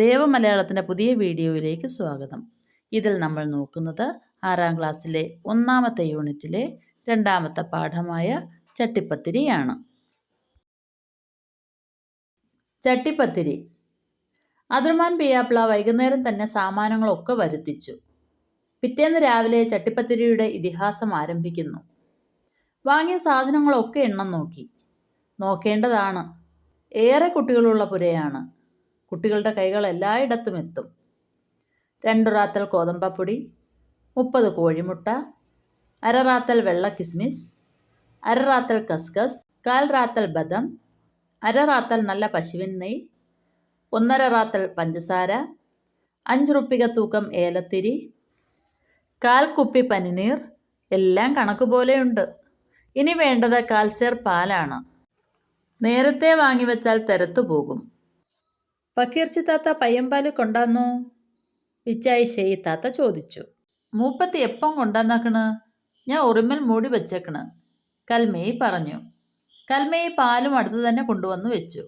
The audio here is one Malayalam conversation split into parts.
ദേവമലയാളത്തിന്റെ പുതിയ വീഡിയോയിലേക്ക് സ്വാഗതം. ഇതിൽ നമ്മൾ നോക്കുന്നത് ആറാം ക്ലാസ്സിലെ ഒന്നാമത്തെ യൂണിറ്റിലെ രണ്ടാമത്തെ പാഠമായ ചട്ടിപ്പത്തിരിയാണ്. ചട്ടിപ്പത്തിരി. അതിർമാൻ പിയാപ്പിള വൈകുന്നേരം തന്നെ സാമാനങ്ങളൊക്കെ വരുത്തിച്ചു. പിറ്റേന്ന് രാവിലെ ചട്ടിപ്പത്തിരിയുടെ ഇതിഹാസം ആരംഭിക്കുന്നു. വാങ്ങിയ സാധനങ്ങളൊക്കെ എണ്ണം നോക്കി. നോക്കേണ്ടതാണ്. ഏറെ കുട്ടികളുള്ള പുരയാണ്. കുട്ടികളുടെ കൈകൾ എല്ലായിടത്തും എത്തും. രണ്ടു റാത്തൽ കോതമ്പപ്പൊടി മുപ്പത് കോഴിമുട്ട അര റാത്തൽ വെള്ള കിസ്മിസ് അര റാത്തൽ കസ്കസ് കാൽ റാത്തൽ ബദം അര റാത്തൽ നല്ല പശുവിൻ നെയ് ഒന്നര റാത്തൽ പഞ്ചസാര അഞ്ച് റുപ്പിക തൂക്കം ഏലത്തിരി കാൽ കുപ്പി പനിനീർ എല്ലാം കണക്ക് പോലെയുണ്ട് ഇനി വേണ്ടത് കാൽസേർ പാലാണ്. നേരത്തെ വാങ്ങിവെച്ചാൽ തരത്തു പോകും. പക്കീർച്ചി താത്ത പയ്യമ്പാൽ കൊണ്ടാന്നോ? വിച്ചായി ഷെയ് താത്ത ചോദിച്ചു. മൂപ്പത്തി എപ്പം കൊണ്ടാന്നാക്കണ്? ഞാൻ ഉറുമൽ മൂടി വെച്ചേക്കണ്. കൽമേയി പറഞ്ഞു. കൽമേയി പാലും അടുത്ത് തന്നെ കൊണ്ടുവന്ന് വെച്ചു.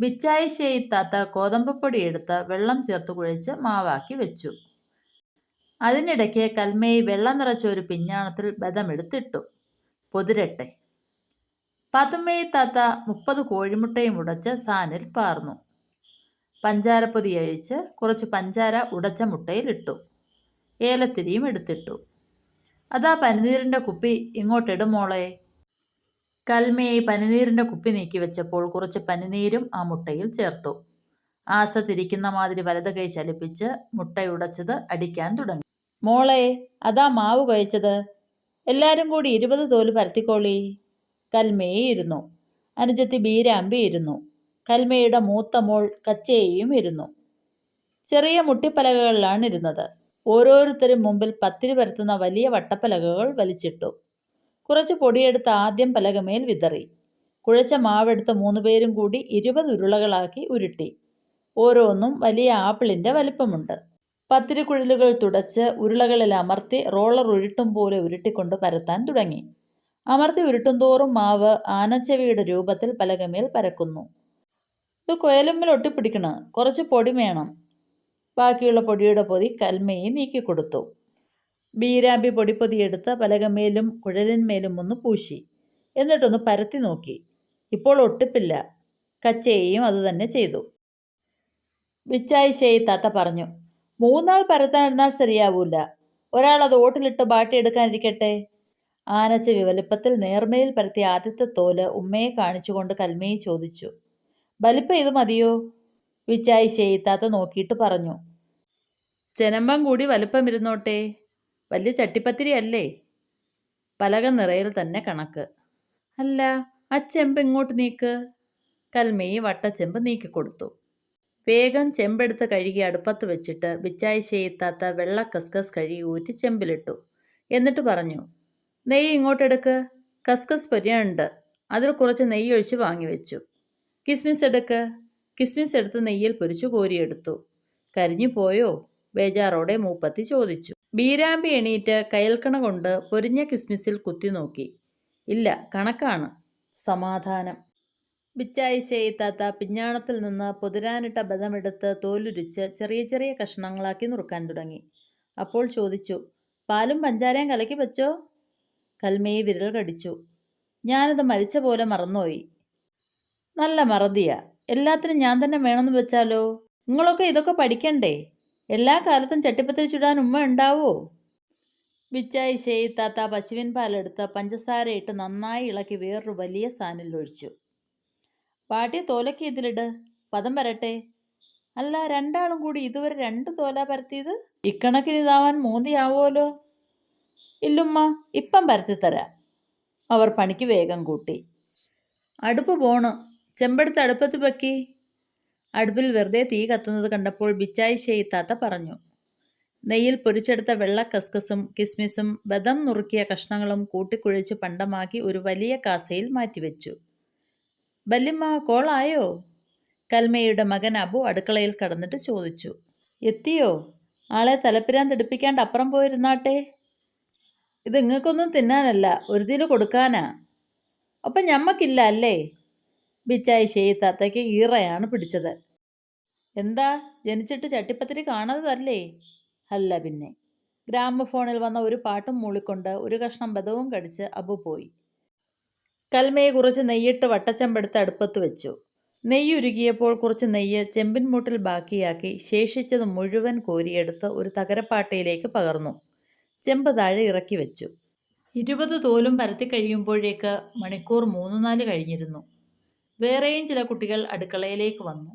ബിച്ചായി ഷെയ് താത്ത കോതമ്പപ്പൊടി എടുത്ത് വെള്ളം ചേർത്ത് കുഴച്ച് മാവാക്കി വെച്ചു. അതിനിടയ്ക്ക് കൽമേയി വെള്ളം നിറച്ച ഒരു പിഞ്ഞാണത്തിൽ ബദമെടുത്തിട്ടു. പൊതിരട്ടെ. പാത്തുമ്മയി താത്ത മുപ്പത് കോഴിമുട്ടയും ഉടച്ച് സാനിൽ പാർന്നു. പഞ്ചാരപ്പൊതി അഴിച്ച് കുറച്ച് പഞ്ചാര ഉടച്ച മുട്ടയിലിട്ടു ഏലത്തിരിയും എടുത്തിട്ടു. അതാ പനിനീരിന്റെ കുപ്പി ഇങ്ങോട്ടിടും മോളെ. കൽമയെ പനിനീരിന്റെ കുപ്പി നീക്കി വെച്ചപ്പോൾ കുറച്ച് പനിനീരും ആ മുട്ടയിൽ ചേർത്തു. ആസ തിരിക്കുന്ന മാതിരി വലത് കൈ ചലിപ്പിച്ച് മുട്ടയുടച്ചത് അടിക്കാൻ തുടങ്ങി. മോളെ അതാ മാവ് കഴിച്ചത്. എല്ലാവരും കൂടി ഇരുപത് തോൽ പരത്തിക്കോളി. കൽമയെ ഇരുന്നു. അനുജത്തി ബീരാമ്പി ഇരുന്നു. കൽമയുടെ മൂത്ത മോൾ കച്ചേയും ഇരുന്നു. ചെറിയ മുട്ടിപ്പലകകളിലാണ് ഇരുന്നത്. ഓരോരുത്തരും മുമ്പിൽ പത്തിരി പരത്തുന്ന വലിയ വട്ടപ്പലകകൾ വലിച്ചിട്ടു. കുറച്ച് പൊടിയെടുത്ത് ആദ്യം പലകമേൽ വിതറി. കുഴച്ച മാവെടുത്ത് മൂന്ന് പേരും കൂടി ഇരുപത് ഉരുളകളാക്കി ഉരുട്ടി. ഓരോന്നും വലിയ ആപ്പിളിന്റെ വലിപ്പമുണ്ട്. പത്തിരി കുഴലുകൾ തുടച്ച് ഉരുളകളിൽ അമർത്തി റോളർ ഉരുട്ടും പോലെ ഉരുട്ടിക്കൊണ്ട് പരത്താൻ തുടങ്ങി. അമർത്തി ഉരുട്ടുംതോറും മാവ് ആനച്ചെവിയുടെ രൂപത്തിൽ പലകമേൽ പരക്കുന്നു. ഇത് കുയലുമ്പിൽ ഒട്ടിപ്പിടിക്കണ. കുറച്ച് പൊടി വേണം. ബാക്കിയുള്ള പൊടിയുടെ പൊതി കൽമയെ നീക്കിക്കൊടുത്തു ബീരാമ്പി പൊടിപ്പൊതി എടുത്ത് പലകമേലും കുഴലിന്മേലും ഒന്ന് പൂശി. എന്നിട്ടൊന്ന് പരത്തി നോക്കി. ഇപ്പോൾ ഒട്ടിപ്പില്ല. കച്ചേയും അതുതന്നെ ചെയ്തു. വിച്ചായി ഷെയ് താത്ത പറഞ്ഞു മൂന്നാൾ പരത്താനിരുന്നാൽ ശരിയാവൂല. ഒരാൾ അത് ഓട്ടിലിട്ട് ബാട്ടിയെടുക്കാനിരിക്കട്ടെ ആനച്ച വലിപ്പത്തിൽ നേർമയിൽ പരത്തിയ ആദ്യത്തെ തോൽ ഉമ്മയെ കാണിച്ചുകൊണ്ട് കൽമയെ ചോദിച്ചു വലിപ്പം ഇത് മതിയോ? വിച്ചായി ഷെയ്ത്താത്ത നോക്കിയിട്ട് പറഞ്ഞു. ചെനമ്പം കൂടി വലിപ്പം ഇരുന്നോട്ടെ വലിയ ചട്ടിപ്പത്തിരി അല്ലേ പലക നിറയിൽ തന്നെ കണക്ക്. അല്ല ആ ചെമ്പ് ഇങ്ങോട്ട് നീക്ക്. കൽമയി വട്ടച്ചെമ്പ് നീക്കിക്കൊടുത്തു വേഗം ചെമ്പെടുത്ത് കഴുകി അടുപ്പത്ത് വെച്ചിട്ട് ബിച്ചായി ചെയ്യത്താത്ത വെള്ള കസ്കസ് കഴുകി ഊറ്റി ചെമ്പിലിട്ടു. എന്നിട്ട് പറഞ്ഞു നെയ്യ് ഇങ്ങോട്ടെടുക്ക്. കസ്കസ് പൊരിയുണ്ട് അതിൽ കുറച്ച് നെയ്യ് ഒഴിച്ച് വാങ്ങി വെച്ചു. കിസ്മിസ് എടുക്ക്. കിസ്മിസ് എടുത്ത് നെയ്യിൽ പൊരിച്ചു കോരിയെടുത്തു. കരിഞ്ഞു പോയോ? ബേജാറോടെ മൂപ്പത്തി ചോദിച്ചു. ബീരാമ്പി എണീറ്റ് കയൽക്കണ കൊണ്ട് പൊരിഞ്ഞ കിസ്മിസിൽ കുത്തി നോക്കി. ഇല്ല കണക്കാണ്. സമാധാനം. ബിച്ചായി താത്ത പിഞ്ഞാണത്തിൽ നിന്ന് പൊതിരാനിട്ട ബദമെടുത്ത് തോലുരിച്ച് ചെറിയ ചെറിയ കഷ്ണങ്ങളാക്കി നുറുക്കാൻ തുടങ്ങി. അപ്പോൾ ചോദിച്ചു പാലും പഞ്ചാരയും കലക്കി വെച്ചോ? കൽമയെ വിരൽ കടിച്ചു. ഞാനത് മരിച്ച പോലെ മറന്നുപോയി. നല്ല മറതിയാ. എല്ലാത്തിനും ഞാൻ തന്നെ വേണമെന്ന് വെച്ചാലോ? നിങ്ങളൊക്കെ ഇതൊക്കെ പഠിക്കണ്ടേ? എല്ലാ കാലത്തും ചട്ടിപ്പത്തിരി ചുടാൻ ഉമ്മ ഉണ്ടാവോ? വിച്ചായി ചെയ്താത്ത പശുവിൻ പാലെടുത്ത് പഞ്ചസാരയിട്ട് നന്നായി ഇളക്കി വേറൊരു വലിയ സാനിൽ ഒഴിച്ചു. പാട്ടിയ തോലൊക്കെ ഇതിലിട്. പദം വരട്ടെ. അല്ല രണ്ടാളും കൂടി ഇതുവരെ രണ്ട് തോല പരത്തിയത്? ഇക്കണക്കിന് ഇതാവാൻ മൂന്നിയാവുമല്ലോ ഇല്ലുമ്മ ഇപ്പം പരത്തിത്തരാം. അവർ പണിക്ക് വേഗം കൂട്ടി. അടുപ്പ് പോണ്. ചെമ്പെടുത്ത് അടുപ്പത്ത് വെക്കി അടുപ്പിൽ വെറുതെ തീ കത്തുന്നത് കണ്ടപ്പോൾ ബിച്ചായി ഷെയ്ത്താത്ത പറഞ്ഞു നെയ്യിൽ പൊരിച്ചെടുത്ത വെള്ള കസ്കസും കിസ്മിസും ബദം നുറുക്കിയ കഷ്ണങ്ങളും കൂട്ടിക്കുഴിച്ച് പണ്ടമാക്കി ഒരു വലിയ കാസയിൽ മാറ്റിവെച്ചു. ബല്യമ്മ കോളായോ കൽമയുടെ മകൻ അബു അടുക്കളയിൽ കടന്നിട്ട് ചോദിച്ചു എത്തിയോ? ആളെ തലപ്പിരാൻ തെടുപ്പിക്കാണ്ട് അപ്പുറം പോയിരുന്നാട്ടെ? ഇത് ഇങ്ങൾക്കൊന്നും തിന്നാനല്ല ഒരു തീൽ കൊടുക്കാനാ. അപ്പം ഞമ്മക്കില്ല അല്ലേ? ബിച്ചായി ഷെയ്ത്താത്തയ്ക്ക് ഈറയാണ് പിടിച്ചത്. എന്താ? ജനിച്ചിട്ട് ചട്ടിപ്പത്തിരി കാണാതല്ലേ അല്ല പിന്നെ. ഗ്രാമഫോണിൽ വന്ന ഒരു പാട്ടും മൂളിക്കൊണ്ട് ഒരു കഷ്ണം ബദവും കടിച്ച് അബു പോയി. കൽമയെ കുറച്ച് നെയ്യിട്ട് വട്ടച്ചെമ്പെടുത്ത് അടുപ്പത്ത് വെച്ചു. നെയ്യ് ഉരുകിയപ്പോൾ കുറച്ച് നെയ്യ് ചെമ്പിൻ മൂട്ടിൽ ബാക്കിയാക്കി ശേഷിച്ചത് മുഴുവൻ കോരിയെടുത്ത് ഒരു തകരപ്പാട്ടയിലേക്ക് പകർന്നു. ചെമ്പ് താഴെ ഇറക്കി വെച്ചു. ഇരുപത് തോലും പരത്തി കഴിയുമ്പോഴേക്ക് മണിക്കൂർ മൂന്ന് നാല് കഴിഞ്ഞിരുന്നു. വേറെയും ചില കുട്ടികൾ അടുക്കളയിലേക്ക് വന്നു.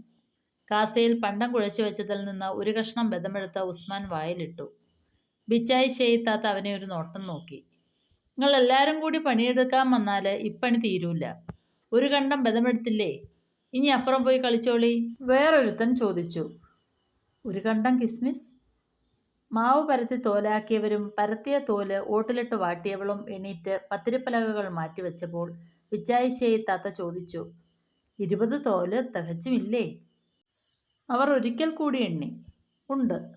കാസയിൽ പണ്ടം കുഴച്ചു വെച്ചതിൽ നിന്ന് ഒരു കഷ്ണം ബദമെടുത്ത ഉസ്മാൻ വായിലിട്ടു. ബിച്ചായി ഷെയ്ത്താത്ത അവനെ ഒരു നോട്ടം നോക്കി. നിങ്ങൾ എല്ലാവരും കൂടി പണിയെടുക്കാൻ വന്നാൽ ഇപ്പണി തീരൂല. ഒരു കണ്ടം ബദമെടുത്തില്ലേ? ഇനി അപ്പുറം പോയി കളിച്ചോളി. വേറൊരുത്തൻ ചോദിച്ചു. ഒരു കണ്ടം കിസ്മിസ്? മാവ് പരത്തി തോലാക്കിയവരും പരത്തിയ തോൽ ഓട്ടിലിട്ട് വാട്ടിയവളും എണീറ്റ് പത്തിരിപ്പലകകൾ മാറ്റിവെച്ചപ്പോൾ വിജായിശയെ താത്ത ചോദിച്ചു. ഇരുപത് തോൽ തികച്ചുമില്ലേ? അവർ ഒരിക്കൽ കൂടി എണ്ണി. ഉണ്ട്.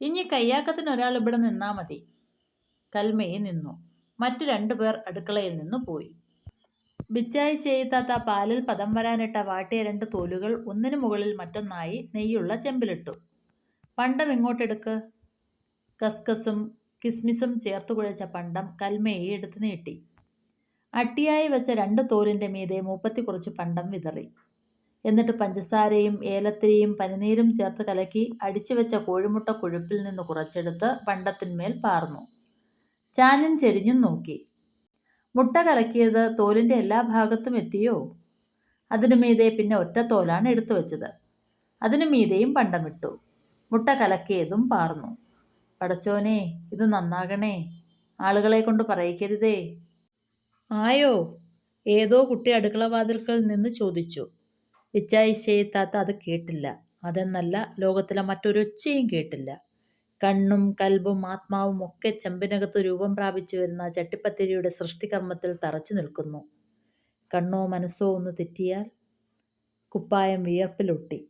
ഇനി കയ്യാക്കത്തിന് ഒരാൾ ഇവിടെ നിന്നാ മതി. കൽമയെ നിന്നു. മറ്റു രണ്ടു പേർ അടുക്കളയിൽ നിന്ന് പോയി. ബിച്ചായി ചെയ്താത്ത പാലിൽ പദം വരാനിട്ട വാട്ടിയ രണ്ട് തോലുകൾ ഒന്നിനു മുകളിൽ മറ്റൊന്നായി നെയ്യുള്ള ചെമ്പിലിട്ടു. പണ്ടം ഇങ്ങോട്ടെടുക്ക്. കസ്കസും കിസ്മിസും ചേർത്ത് കുഴച്ച പണ്ടം കൽമയെ എടുത്ത് നീട്ടി. അട്ടിയായി വെച്ച രണ്ട് തോലിന്റെ മീതെ മൂപ്പത്തി കുറച്ച് പണ്ടം വിതറി. എന്നിട്ട് പഞ്ചസാരയും ഏലത്തിരിയും പനിനീരും ചേർത്ത് കലക്കി അടിച്ചു വെച്ച കോഴിമുട്ട കൊഴുപ്പിൽ നിന്ന് കുറച്ചെടുത്ത് പണ്ടത്തിന്മേൽ പാർന്നു. ചാഞ്ഞും ചെരിഞ്ഞും നോക്കി. മുട്ട കലക്കിയത് തോലിന്റെ എല്ലാ ഭാഗത്തും എത്തിയോ? അതിനു മീതെ പിന്നെ ഒറ്റ തോലാണ് എടുത്തു വെച്ചത്. അതിനു മീതെയും പണ്ടമിട്ടു മുട്ട കലക്കിയതും പാർന്നു. പടച്ചോനെ ഇത് നന്നാകണേ. ആളുകളെ കൊണ്ട് പറയിക്കരുതേ. ആയോ? ഏതോ കുട്ടി അടുക്കള വാതിൽക്കൽ നിന്ന് ചോദിച്ചു. വിച്ചായി താത്ത അത് കേട്ടില്ല. അതെന്നല്ല ലോകത്തിലെ മറ്റൊരൊച്ചയും കേട്ടില്ല. കണ്ണും കൽബും ആത്മാവും ഒക്കെ ചെമ്പിനകത്ത് രൂപം പ്രാപിച്ചു വരുന്ന ചട്ടിപ്പത്തിരിയുടെ സൃഷ്ടികർമ്മത്തിൽ തറച്ചു നിൽക്കുന്നു. കണ്ണോ മനസ്സോ ഒന്ന് തെറ്റിയാൽ കുപ്പായം വിയർപ്പിലൊട്ടി.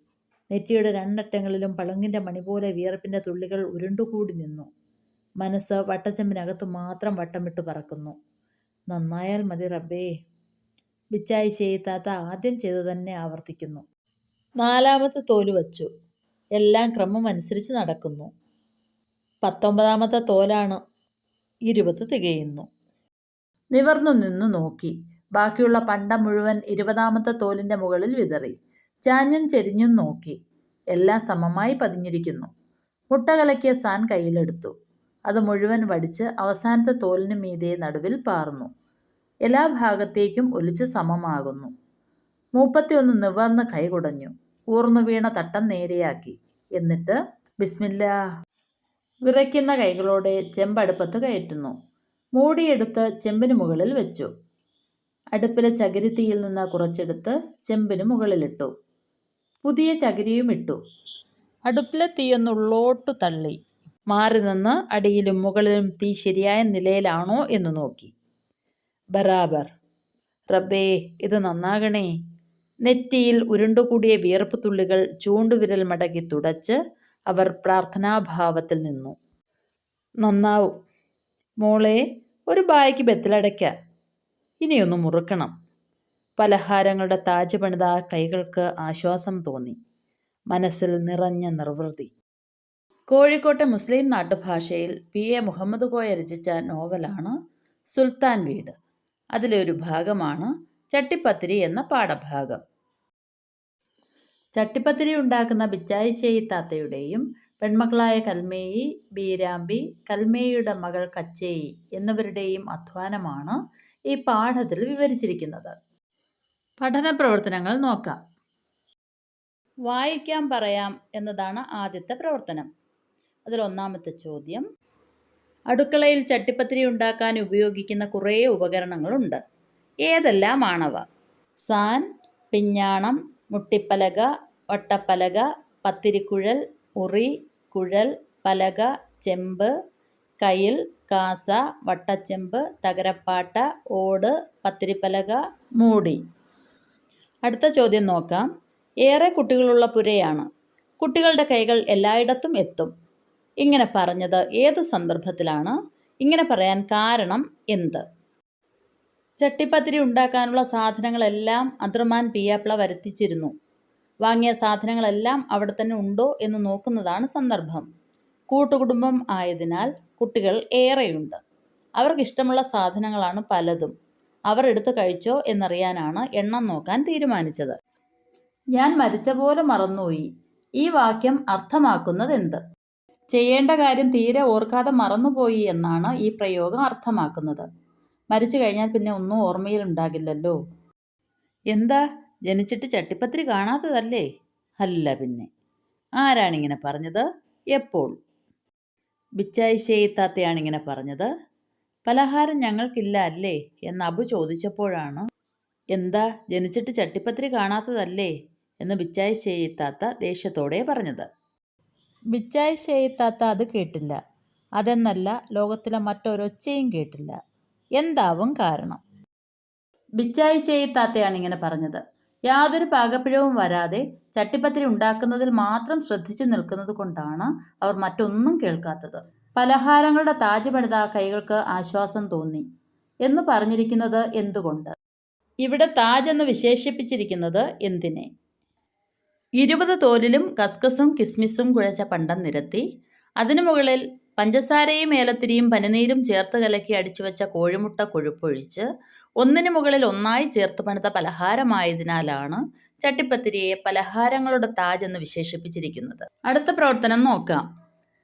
നെറ്റിയുടെ രണ്ടറ്റങ്ങളിലും പളുങ്ങിന്റെ മണി പോലെ വിയർപ്പിന്റെ തുള്ളികൾ ഉരുണ്ടുകൂടി നിന്നു. മനസ്സ് വട്ടച്ചെമ്പിനകത്ത് മാത്രം വട്ടമിട്ട് പറക്കുന്നു. നന്നായാൽ മതി റബ്ബേ. ബിച്ചായി ചെയ്താത്ത ആദ്യം ചെയ്തു തന്നെ ആവർത്തിക്കുന്നു. നാലാമത്തെ തോൽ വച്ചു. എല്ലാം ക്രമം അനുസരിച്ച് നടക്കുന്നു. പത്തൊമ്പതാമത്തെ തോലാണ് ഇരുപത് തികയുന്നു. നിവർന്നു നിന്നു നോക്കി. ബാക്കിയുള്ള പണ്ട മുഴുവൻ ഇരുപതാമത്തെ തോലിന്റെ മുകളിൽ വിതറി. ചാഞ്ഞും ചെരിഞ്ഞും നോക്കി. എല്ലാം സമമായി പതിഞ്ഞിരിക്കുന്നു. മുട്ട കലക്കിയ സാൻ കയ്യിലെടുത്തു. അത് മുഴുവൻ വടിച്ച് അവസാനത്തെ തോലിന് മീതെ നടുവിൽ പാർന്നു. എല്ലാ ഭാഗത്തേക്കും ഒലിച്ച് സമമാകുന്നു. മൂപ്പത്തിയൊന്ന് നിവർന്ന് കൈകുടഞ്ഞു ഊർന്നു വീണ തട്ടം നേരെയാക്കി. എന്നിട്ട് ബിസ്മില്ല. വിറയ്ക്കുന്ന കൈകളോടെ ചെമ്പടുപ്പത്ത് കയറ്റുന്നു. മൂടിയെടുത്ത് ചെമ്പിന് മുകളിൽ വെച്ചു. അടുപ്പിലെ ചകിരിത്തിയിൽ നിന്ന് കുറച്ചെടുത്ത് ചെമ്പിന് മുകളിലിട്ടു. പുതിയ ചകിരിയും ഇട്ടു. അടുപ്പിലെ തീയൊന്നുള്ളോട്ടു തള്ളി. മാറി നിന്ന് അടിയിലും മുകളിലും തീ ശരിയായ നിലയിലാണോ എന്ന് നോക്കി. ബറാബർ റബ്ബേ ഇത് നന്നാകണേ. നെറ്റിയിൽ ഉരുണ്ടുകൂടിയ വിയർപ്പ് തുള്ളികൾ ചൂണ്ടുവിരൽ മടക്കി തുടച്ച് അവർ പ്രാർത്ഥനാഭാവത്തിൽ നിന്നു. നന്നാവും. മോളെ ഒരു ബായ്ക്ക് ബെത്തിലടയ്ക്ക. ഇനിയൊന്ന് മുറുക്കണം. പലഹാരങ്ങളുടെ താജ് പണിത കൈകൾക്ക് ആശ്വാസം തോന്നി. മനസ്സിൽ നിറഞ്ഞ നിർവൃതി. കോഴിക്കോട്ടെ മുസ്ലിം നാട്ടുഭാഷയിൽ പി. എ. മുഹമ്മദ് കോയ രചിച്ച നോവലാണ് സുൽത്താൻ വീട്. അതിലെ ഒരു ഭാഗമാണ് ചട്ടിപ്പത്തിരി എന്ന പാഠഭാഗം. ചട്ടിപ്പത്തിരി ഉണ്ടാക്കുന്ന ബിച്ചായിശ്ശേരി താത്തയുടെയും പെൺമക്കളായ കൽമേയി ബീരാമ്പി കൽമേയിയുടെ മകൾ കച്ചേയി എന്നിവരുടെയും അധ്വാനമാണ് ഈ പാഠത്തിൽ വിവരിച്ചിരിക്കുന്നത്. പഠന പ്രവർത്തനങ്ങൾ നോക്കാം. വായിക്കാൻ പറയാം എന്നതാണ് ആദ്യത്തെ പ്രവർത്തനം. അതിൽ ഒന്നാമത്തെ ചോദ്യം. അടുക്കളയിൽ ചട്ടിപ്പത്തിരി ഉണ്ടാക്കാൻ ഉപയോഗിക്കുന്ന കുറേ ഉപകരണങ്ങളുണ്ട്. ഏതെല്ലാമാണവ? സാൻ പിഞ്ഞാണം മുട്ടിപ്പലക വട്ടപ്പലക പത്തിരിക്കുഴൽ ഉറി കുഴൽ പലക ചെമ്പ് കയിൽ കാസ വട്ടച്ചെമ്പ് തകരപ്പാട്ട ഓട് പത്തിരിപ്പലക മൂടി. അടുത്ത ചോദ്യം നോക്കാം. ഏറെ കുട്ടികളുള്ള പുരയാണ്. കുട്ടികളുടെ കൈകൾ എല്ലായിടത്തും എത്തും. ഇങ്ങനെ പറഞ്ഞത് ഏത് സന്ദർഭത്തിലാണ്? ഇങ്ങനെ പറയാൻ കാരണം എന്ത്? ചട്ടിപ്പത്തിരി ഉണ്ടാക്കാനുള്ള സാധനങ്ങളെല്ലാം അദ്രമാൻ പിയാപ്ല വരുത്തിച്ചിരുന്നു. വാങ്ങിയ സാധനങ്ങളെല്ലാം അവിടെ തന്നെ ഉണ്ടോ എന്ന് നോക്കുന്നതാണ് സന്ദർഭം. കൂട്ടുകുടുംബം ആയതിനാൽ കുട്ടികൾ ഏറെയുണ്ട്. അവർക്കിഷ്ടമുള്ള സാധനങ്ങളാണ് പലതും. അവർ എടുത്തു കഴിച്ചോ എന്നറിയാനാണ് എണ്ണം നോക്കാൻ തീരുമാനിച്ചത്. ഞാൻ മരിച്ച പോലെ മറന്നുപോയി. ഈ വാക്യം അർത്ഥമാക്കുന്നത് എന്ത്? ചെയ്യേണ്ട കാര്യം തീരെ ഓർക്കാതെ മറന്നുപോയി എന്നാണ് ഈ പ്രയോഗം അർത്ഥമാക്കുന്നത്. മരിച്ചു കഴിഞ്ഞാൽ പിന്നെ ഒന്നും ഓർമ്മയിലുണ്ടാകില്ലല്ലോ എന്താ? ജനിച്ചിട്ട് ചട്ടിപ്പത്തിരി കാണാത്തതല്ലേ? അല്ല പിന്നെ. ആരാണിങ്ങനെ പറഞ്ഞത്? എപ്പോൾ? ബിച്ചായി ഷെയ്ത്താത്തയാണ് ഇങ്ങനെ പറഞ്ഞത്? പലഹാരം ഞങ്ങൾക്കില്ല അല്ലേ? എന്ന് അബു ചോദിച്ചപ്പോഴാണ്. എന്താ? ജനിച്ചിട്ട് ചട്ടിപ്പത്തിരി കാണാത്തതല്ലേ? എന്ന് ബിച്ചായി ഷെയ്ത്താത്ത ദേഷ്യത്തോടെ പറഞ്ഞത്. ബിച്ചായി ഷെയ്ത്താത്ത അത് കേട്ടില്ല. അതെന്നല്ല ലോകത്തിലെ മറ്റൊരൊച്ചയും കേട്ടില്ല. എന്താവും കാരണം? ബിച്ചായി ഷെയ്ത്താത്തയാണ് ഇങ്ങനെ പറഞ്ഞത്. യാതൊരു പാകപ്പിഴവും വരാതെ ചട്ടിപ്പത്തിരി ഉണ്ടാക്കുന്നതിൽ മാത്രം ശ്രദ്ധിച്ചു നിൽക്കുന്നത് കൊണ്ടാണ് അവർ മറ്റൊന്നും കേൾക്കാത്തത്. പലഹാരങ്ങളുടെ താജ് പണിത കൈകൾക്ക് ആശ്വാസം തോന്നി. എന്ന് പറഞ്ഞിരിക്കുന്നത് എന്തുകൊണ്ട്? ഇവിടെ താജ് എന്ന് വിശേഷിപ്പിച്ചിരിക്കുന്നത് എന്തിനെ? ഇരുപത് തോലിലും കസ്കസും കിസ്മിസും കുഴച്ച പണ്ടം നിരത്തി. അതിനു മുകളിൽ പഞ്ചസാരയും ഏലത്തിരിയും പനിനീരും ചേർത്ത് കലക്കി അടിച്ചു വെച്ച കോഴിമുട്ട കൊഴുപ്പൊഴിച്ച് ഒന്നിനു മുകളിൽ ഒന്നായി ചേർത്ത് പണിത പലഹാരമായതിനാലാണ് ചട്ടിപ്പത്തിരിയെ പലഹാരങ്ങളുടെ താജ് എന്ന് വിശേഷിപ്പിച്ചിരിക്കുന്നത്. അടുത്ത പ്രവർത്തനം നോക്കാം.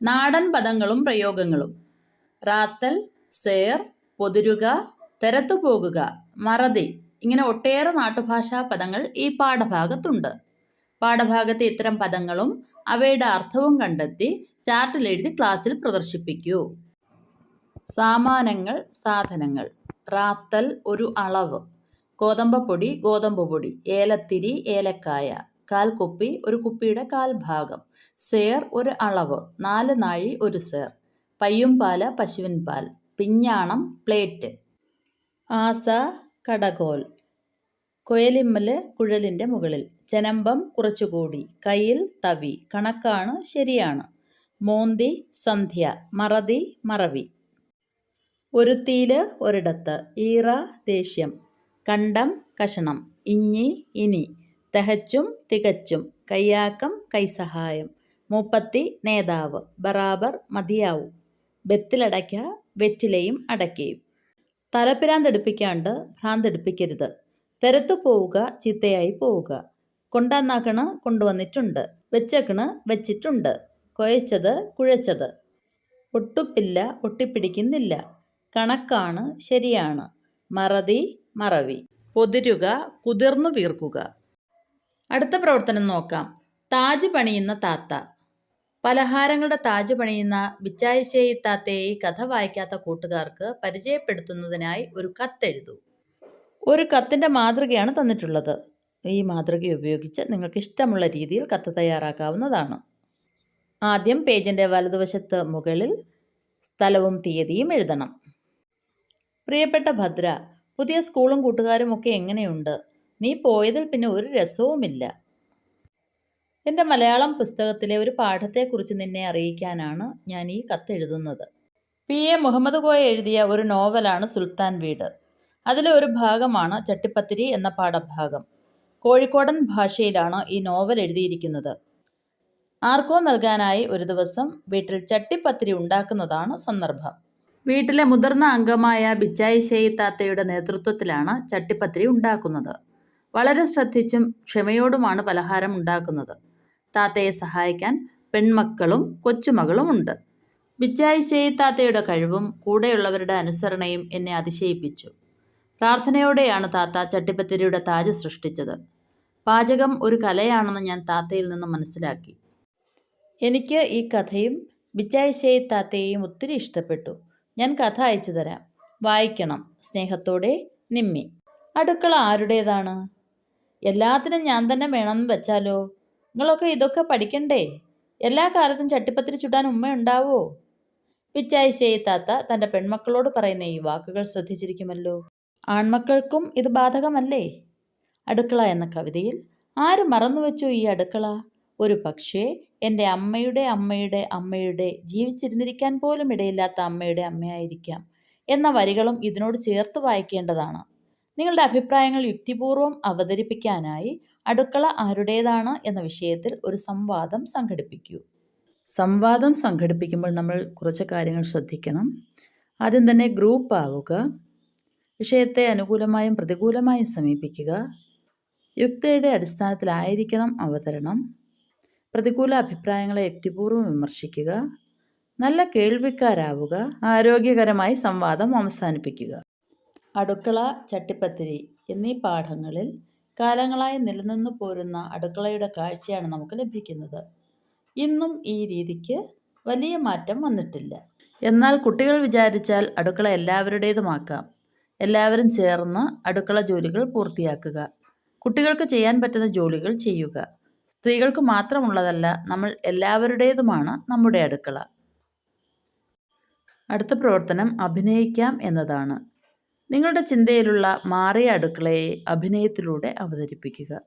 നാടൻ പദങ്ങളും പ്രയോഗങ്ങളും. റാത്തൽ സേർ പൊതിരുക തെരത്തു പോകുക മറതി. ഇങ്ങനെ ഒട്ടേറെ നാട്ടുഭാഷാ പദങ്ങൾ ഈ പാഠഭാഗത്തുണ്ട്. പാഠഭാഗത്തെ ഇത്തരം പദങ്ങളും അവയുടെ അർത്ഥവും കണ്ടെത്തി ചാർട്ടിൽ എഴുതി ക്ലാസ്സിൽ പ്രദർശിപ്പിക്കൂ. സാമാനങ്ങൾ സാധനങ്ങൾ. റാത്തൽ ഒരു അളവ്. ഗോതമ്പപ്പൊടി ഗോതമ്പ് പൊടി ഏലത്തിരി ഏലക്കായ. കാൽ കുപ്പി ഒരു കുപ്പിയുടെ കാൽഭാഗം സേർ ഒരു അളവ്. നാല് നാഴി ഒരു സേർ. പയ്യും പാൽ പശുവിൻ പാൽ. പിഞ്ഞാണം പ്ലേറ്റ്. ആസ കടകോൽ. കുഴലിമ്മൽ കുഴലിന്റെ മുകളിൽ. ചെനമ്പം കുറച്ചുകൂടി. കയ്യിൽ തവി. കണക്കാണ് ശരിയാണ്. മോന്തി സന്ധ്യ. മറതി മറവി. ഒരുത്തിയിൽ ഒരിടത്ത്. ഈറ ദേഷ്യം. കണ്ടം കഷണം. ഇഞ്ഞി ഇനി. തെഹച്ചും തികച്ചും. കയ്യാക്കം കൈസഹായം. മൂപ്പത്തി നേതാവ്. ബറാബർ മതിയാവും. ബത്തിലടയ്ക്ക വെറ്റിലയും അടയ്ക്കയും. തലപ്പിരാന്തെടുപ്പിക്കാണ്ട് ഭ്രാന്തെടുപ്പിക്കരുത്. തെരത്തു പോവുക ചീത്തയായി പോവുക. കൊണ്ടുവന്നാക്കണ് കൊണ്ടുവന്നിട്ടുണ്ട്. വെച്ചേക്കണ് വെച്ചിട്ടുണ്ട്. കുഴച്ചത് കുഴച്ചത്. ഒട്ടുപ്പില്ല ഒട്ടിപ്പിടിക്കുന്നില്ല. കണക്കാണ് ശരിയാണ്. മറതി മറവി. പൊതിരുക കുതിർന്നു വീർക്കുക. അടുത്ത പ്രവർത്തനം നോക്കാം. താജ് പണിയുന്ന താത്ത. പലഹാരങ്ങളുടെ താജ് പണിയുന്ന ബിച്ചായിശേയി താത്തയെ ഈ കഥ വായിക്കാത്ത കൂട്ടുകാർക്ക് പരിചയപ്പെടുത്തുന്നതിനായി ഒരു കത്തെഴുതൂ. ഒരു കത്തിന്റെ മാതൃകയാണ് തന്നിട്ടുള്ളത്. ഈ മാതൃക ഉപയോഗിച്ച് നിങ്ങൾക്ക് ഇഷ്ടമുള്ള രീതിയിൽ കത്ത് തയ്യാറാക്കാവുന്നതാണ്. ആദ്യം പേജിന്റെ വലതുവശത്ത് മുകളിൽ സ്ഥലവും തീയതിയും എഴുതണം. പ്രിയപ്പെട്ട ഭദ്ര പുതിയ സ്കൂളും കൂട്ടുകാരും ഒക്കെ എങ്ങനെയുണ്ട്? നീ പോയതിൽ പിന്നെ ഒരു രസവുമില്ല. എന്റെ മലയാളം പുസ്തകത്തിലെ ഒരു പാഠത്തെക്കുറിച്ച് നിന്നെ അറിയിക്കാനാണ് ഞാൻ ഈ കത്ത് എഴുതുന്നത്. പി. എ. മുഹമ്മദ് കോയ എഴുതിയ ഒരു നോവലാണ് സുൽത്താൻ വീട്. അതിലെ ഒരു ഭാഗമാണ് ചട്ടിപ്പത്തിരി എന്ന പാഠഭാഗം. കോഴിക്കോടൻ ഭാഷയിലാണ് ഈ നോവൽ എഴുതിയിരിക്കുന്നത്. ആർക്കോ നൽകാനായി ഒരു ദിവസം വീട്ടിൽ ചട്ടിപ്പത്തിരി ഉണ്ടാക്കുന്നതാണ് സന്ദർഭം. വീട്ടിലെ മുതിർന്ന അംഗമായ ബിച്ചായി ഷെയ് താത്തയുടെ നേതൃത്വത്തിലാണ് ചട്ടിപ്പത്തിരി ഉണ്ടാക്കുന്നത്. വളരെ ശ്രദ്ധിച്ചും ക്ഷമയോടുമാണ് പലഹാരം ഉണ്ടാക്കുന്നത്. താത്തയെ സഹായിക്കാൻ പെൺമക്കളും കൊച്ചുമകളും ഉണ്ട്. ഷെയ് താത്തയുടെ കഴിവും കൂടെയുള്ളവരുടെ അനുസരണയും എന്നെ അതിശയിപ്പിച്ചു. പ്രാർത്ഥനയോടെയാണ് താത്ത ചട്ടിപ്പത്തിരിയുടെ താജ് സൃഷ്ടിച്ചത്. പാചകം ഒരു കലയാണെന്ന് ഞാൻ താത്തയിൽ നിന്ന് മനസ്സിലാക്കി. എനിക്ക് ഈ കഥയും ബിച്ചായി ഷെയ് താത്തയെയും ഒത്തിരി ഇഷ്ടപ്പെട്ടു. ഞാൻ കഥ അയച്ചു തരാം. വായിക്കണം. സ്നേഹത്തോടെ നിമ്മി. അടുക്കള ആരുടേതാണ്? എല്ലാത്തിനും ഞാൻ തന്നെ വേണമെന്ന് വെച്ചാലോ? നിങ്ങളൊക്കെ ഇതൊക്കെ പഠിക്കണ്ടേ? എല്ലാ കാലത്തും ചട്ടിപ്പത്തിരി ചുടാൻ ഉമ്മ ഉണ്ടാവോ? പിച്ചായി താത്ത തന്റെ പെൺമക്കളോട് പറയുന്ന ഈ വാക്കുകൾ ശ്രദ്ധിച്ചിരിക്കുമല്ലോ. ആൺമക്കൾക്കും ഇത് ബാധകമല്ലേ? അടുക്കള എന്ന കവിതയിൽ ആര് മറന്നുവെച്ചു ഈ അടുക്കള? ഒരു പക്ഷേ എന്റെ അമ്മയുടെ അമ്മയുടെ അമ്മയുടെ ജീവിച്ചിരുന്നിരിക്കാൻ പോലും ഇടയില്ലാത്ത അമ്മയുടെ അമ്മയായിരിക്കാം എന്ന വരികളും ഇതിനോട് ചേർത്ത് വായിക്കേണ്ടതാണ്. നിങ്ങളുടെ അഭിപ്രായങ്ങൾ യുക്തിപൂർവം അവതരിപ്പിക്കാനായി അടുക്കള ആരുടേതാണ് എന്ന വിഷയത്തിൽ ഒരു സംവാദം സംഘടിപ്പിക്കൂ. സംവാദം സംഘടിപ്പിക്കുമ്പോൾ നമ്മൾ കുറച്ച് കാര്യങ്ങൾ ശ്രദ്ധിക്കണം. ആദ്യം തന്നെ ഗ്രൂപ്പ് ആവുക വിഷയത്തെ അനുകൂലമായും പ്രതികൂലമായും സമീപിക്കുക യുക്തിയുടെ അടിസ്ഥാനത്തിലായിരിക്കണം അവതരണം. പ്രതികൂല അഭിപ്രായങ്ങളെ യുക്തിപൂർവം വിമർശിക്കുക. നല്ല കേൾവിക്കാരാവുക. ആരോഗ്യകരമായി സംവാദം അവസാനിപ്പിക്കുക. അടുക്കള ചട്ടിപ്പത്തിരി എന്നീ പാഠങ്ങളിൽ കാലങ്ങളായി നിലനിന്നു പോരുന്ന അടുക്കളയുടെ കാഴ്ചയാണ് നമുക്ക് ലഭിക്കുന്നത്. ഇന്നും ഈ രീതിക്ക് വലിയ മാറ്റം വന്നിട്ടില്ല. എന്നാൽ കുട്ടികൾ വിചാരിച്ചാൽ അടുക്കള എല്ലാവരുടേതുമാക്കാം. എല്ലാവരും ചേർന്ന് അടുക്കള ജോലികൾ പൂർത്തിയാക്കുക. കുട്ടികൾക്ക് ചെയ്യാൻ പറ്റുന്ന ജോലികൾ ചെയ്യുക. സ്ത്രീകൾക്ക് മാത്രമുള്ളതല്ല നമ്മൾ എല്ലാവരുടേതുമാണ് നമ്മുടെ അടുക്കള. അടുത്ത പ്രവർത്തനം അഭിനയിക്കാം എന്നതാണ്. നിങ്ങളുടെ ചിന്തയിലുള്ള മാറിയ അടുക്കളയെ അഭിനയത്തിലൂടെ അവതരിപ്പിക്കുക.